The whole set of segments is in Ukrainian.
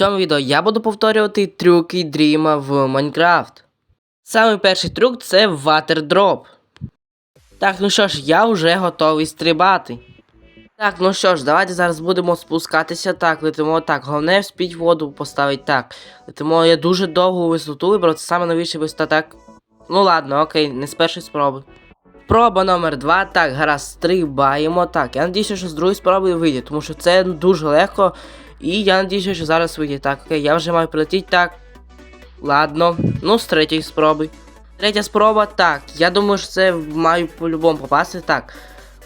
цьому відео я буду повторювати трюки Дріма в Майнкрафт. Самий перший трюк це ватердроп. Так, ну що ж, я вже готовий стрибати. Так, ну що ж, давайте зараз будемо спускатися. Так, летимо так. Головне вспіть воду поставити так. Летимо я дуже довгу висоту вибрав, це саме найвища висота, так. Ну ладно, окей, не з першої спроби. Спроба номер два. Так, гаразд, стрибаємо. Так, я надіюся, що з другої спроби вийде, тому що це дуже легко. І я надіюся, що зараз вийде. Так, окей, я вже маю прилетіти. Так. Ладно. Ну, з третьої спроби. Третя спроба, так. Я думаю, що це маю по-любому попасти. Так.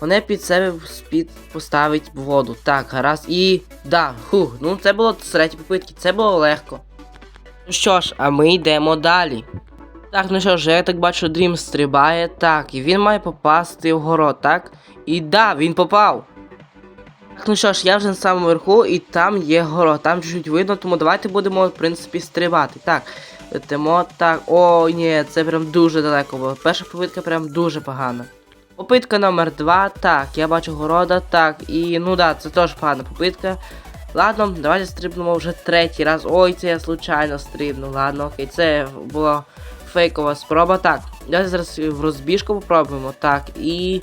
Вони під себе спід поставить воду. Так, гаразд. І. Да, хух, ну це було з третьої попитки, це було легко. Ну що ж, а ми йдемо далі. Так, ну що ж, я так бачу, Дрім стрибає. Так, і він має попасти в город, так? І да, він попав. Ну що ж, я вже на самому верху, і там є город, там чуть-чуть видно, тому давайте будемо, в принципі, стрибати. Так, летимо так. О, ні, це прям дуже далеко було. Перша попитка прям дуже погана. Попитка номер два. Так, я бачу города, так, і ну да, це теж погана попитка. Ладно, давайте стрибнемо вже третій раз. Ой, це я случайно стрибнув. Ладно, окей, це була фейкова спроба. Так, давайте зараз в розбіжку попробуємо. Так, і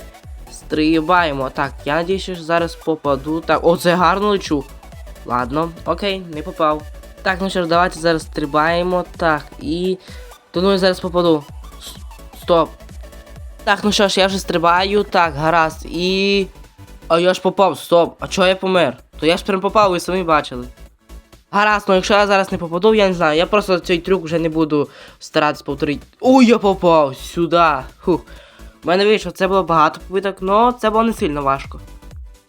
стрибаємо. Так, я надіюся, що зараз попаду. Так, о, це гарно лечу. Ладно, окей, не попав. Так, ну що ж, давайте зараз стрибаємо. Так, і. Думаю, зараз попаду. Стоп. Так, ну що ж, я вже стрибаю. Так, гаразд. І. А я ж попав, стоп. А чого я помер? То я ж прям попав, ви самі бачили. Гаразд, ну якщо я зараз не попаду, я не знаю. Я просто цей трюк вже не буду старатись повторити. Ой, я попав! Сюди. Хух. У мене вийшло, це було багато попиток, але це було не сильно важко.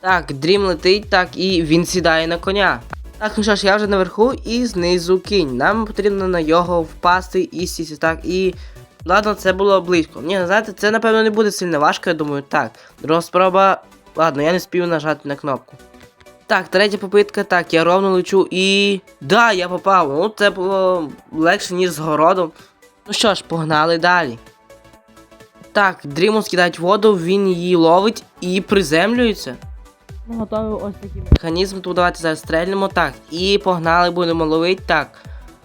Так, Дрім летить, так, і він сідає на коня. Так, ну що ж, я вже наверху і знизу кінь. Нам потрібно на його впасти і сісти. Так, і. Ладно, це було близько. Ні, знаєте, це напевно не буде сильно важко, я думаю, так. Друга спроба. Ладно, я не спів нажати на кнопку. Так, третя попитка, так, я ровно лечу і. Да, я попав. Ну, це було легше, ніж з городом. Ну що ж, погнали далі. Так, Дріму скидають воду, він її ловить і приземлюється. Ну, готовий ось такий механізм. Тут давайте зараз стрельнемо. Так, і погнали, будемо ловити. Так.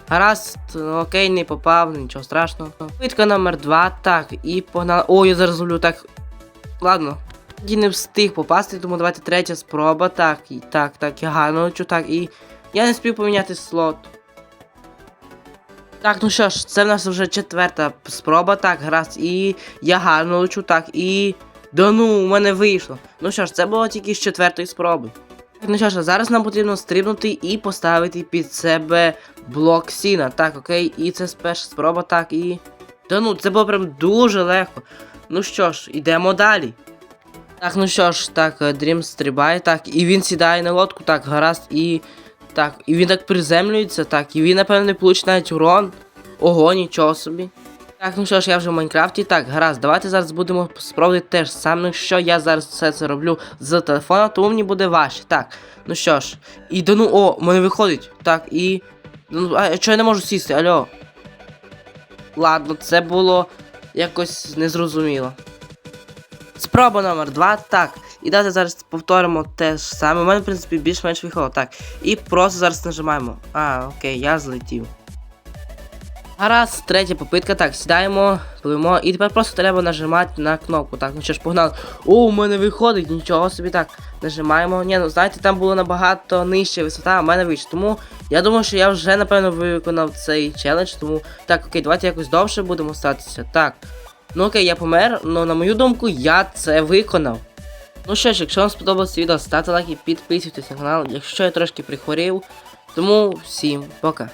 Гаразд, окей, не попав, нічого страшного. Попитка номер два. Так, і погнали. Ой, я зараз ловлю, так. Ладно. І не встиг попасти, тому давайте третя спроба. Так, і так, так, я гарно так, і. Я не спів поміняти слот. Так, ну що ж, це в нас вже четверта спроба, так, гаразд, і я гарно лечу, так, і. Да ну, у мене вийшло. Ну що ж, це було тільки з четвертої спроби. Так, ну що ж, а зараз нам потрібно стрибнути і поставити під себе блок сіна. Так, окей, і це перша спроба, так, і. Да ну, це було прям дуже легко. Ну що ж, ідемо далі. Так, ну що ж, так, Дрім стрибає, так, і він сідає на лодку, так, гаразд, і. Так, і він так приземлюється, так, і він, напевно, не получить навіть урон. Ого, нічого собі. Так, ну що ж, я вже в Майнкрафті. Так, гаразд, давайте зараз будемо спробувати теж саме, що я зараз все це роблю з телефона, тому мені буде важче. Так, ну що ж, і да ну, о, мене виходить. Так, і. Ну, а чого я не можу сісти, альо? Ладно, це було якось незрозуміло. Спроба номер два. Так. І давайте зараз повторимо те ж саме. У мене, в принципі, більш-менш виходило. Так. І просто зараз нажимаємо. А, окей, я злетів. Гаразд, третя попитка. Так, сідаємо, пливемо. І тепер просто треба нажимати на кнопку. Так, ну що ж, погнали. О, у мене виходить, нічого собі так. Нажимаємо. Ні, ну знаєте, там було набагато нижча висота, а в мене вийшло. Тому я думаю, що я вже, напевно, виконав цей челендж. Тому так, окей, давайте якось довше будемо статися. Так. Ну окей, я помер, але на мою думку, я це виконав. Ну що ж, якщо вам сподобалося відео, ставте лайк і підписуйтесь на канал, якщо я трошки прихворів. Тому всім пока.